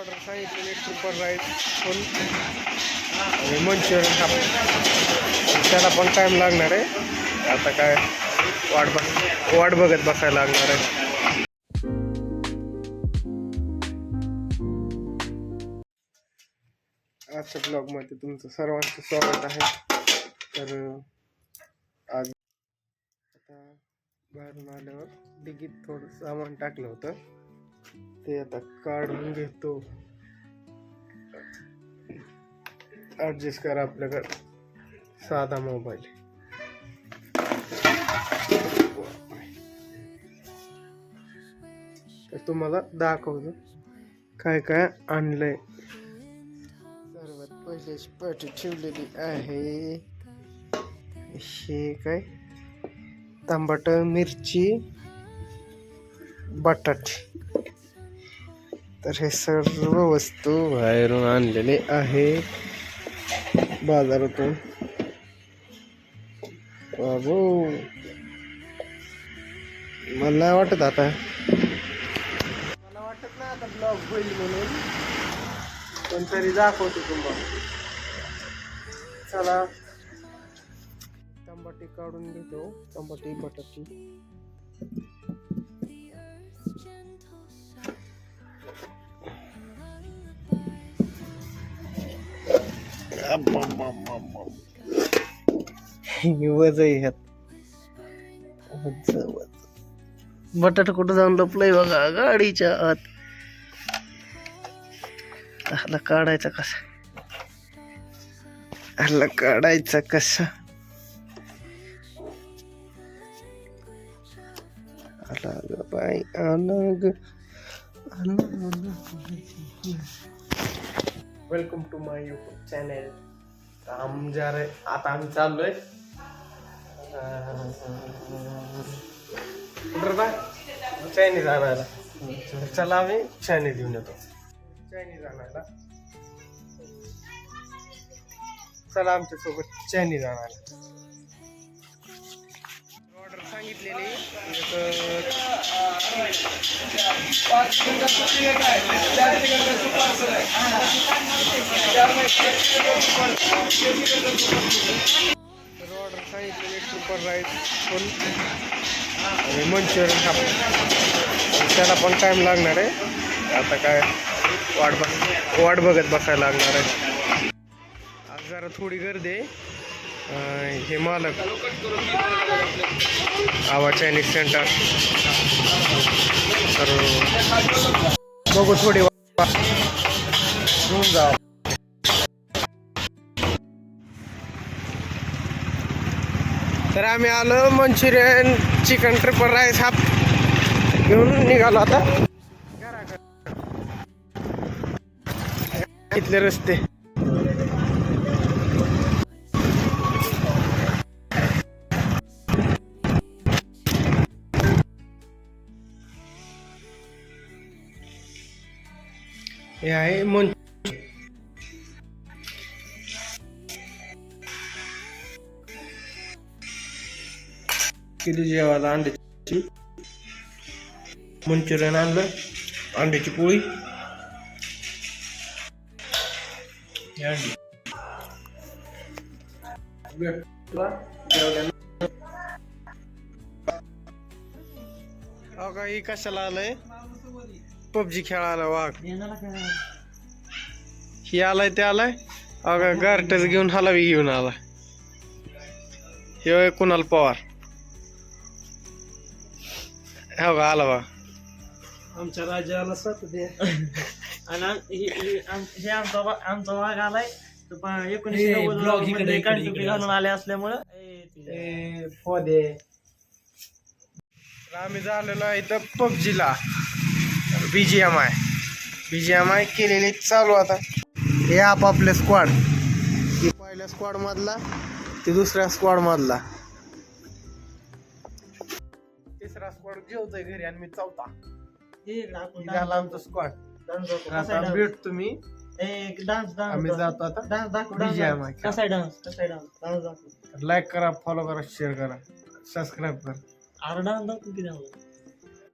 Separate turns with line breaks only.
Order सांगितलेली super rice फुल आणि Manchurian half त्याला पण टाईम लागणार आहे. आता काय? वाट बघ वाट बघत बसायला लागणार आहे. आजच्या ब्लॉगमध्ये तुमचं सर्वांचं स्वागत आहे. तर आज आता बाहेरून आल्यावर डिगीत थोडं सामान टाकलं होतं. ते आता काढून घेतो. ॲडजस्ट करा आपल्याकडे. साधा मोबाईल तर तुम्हाला दाखवतो काय काय आणलंय. सर्वात पहिल्याची पाठी ठेवलेली आहे. हे काय? तांबट मिरची बटाटे. तर हे सर्व वस्तू बाहेरून आणलेले आहे बाजारातून. बाबू. मला नाही वाटत आता. मला वाटत नाही आता ब्लॉग होईल म्हणून. पण तरी दाखवतो तुम्हाला. चला. तंबाटी काढून घेतो. तंबाटी बटाटी. वज ह्यात. बटाटा कुठं जाऊन लपलंय बघा गाडीच्या आत. हल्ला काढायचा कसा? हल्ला काढायचा कसा? आला ग बाई आला ग. Welcome to my YouTube channel आमच्या रे आता आम्ही चाललोय. कुठं चायनीज आणायला. चला आम्ही चायनीज घेऊन येतो. चायनीज आणायला. चला आमच्यासोबत चायनीज आणायला. ऑर्डर सांगितलेली ऑर्डर सांगितलेली सुपर राईस पण आणि मंचुरियन हाफ त्याला पण टाईम लागणार आहे. आता काय वाट बघ वाट बघत बसायला लागणार आहे. आज जरा थोडी गर्दी आहे. हे मालक आवा चायनीज सेंटर तर बघू थोडी घेऊन जा तर आम्ही आलो Manchurian chicken triple rice half. घेऊन निघालो आता. इथले रस्ते. हे आहे मंच किती जेवायला अंड्याची मंचुरियन आणलं अंड्याची पोळी ही अंडी अहो का ही कशाला आलंय पबजी खेळायला वाघ. ही आलाय ते आलाय. अगं गारटच घेऊन हलावी घेऊन आलाय. हे कुणाल पवार. हो का आला बा
आमच्या राज्याला साथ दे. आणि हे- आम- आमचा आमचा वाघ आलाय. तर प- एकोणीसशे. घालून आले असल्यामुळं.
आम्ही झालेलो आहे इथं पबजीला. B G M I B G M I केलेली चालू आता. हे आपापले स्क्वॉड ही पहिल्या स्क्वॉड मधला ते दुसऱ्या स्क्वॉड मधला. तिसरा स्क्वॉड जेवतोय घरी आणि मी चौथा. झाला आमचा स्क्वॉड
डान्स
आता
डान्स?
भेट तुम्ही
डान्स डान्स
आम्ही
डान्स.
जातो आता.
डान्स दाखव डान्स
BGMI
दाखव. कसा आहे डान्स कसा आहे डान्स डान्स दाखव.
लाईक करा फॉलो करा शेअर करा. सबस्क्राईब करा.
अरे डान्स दाखव किती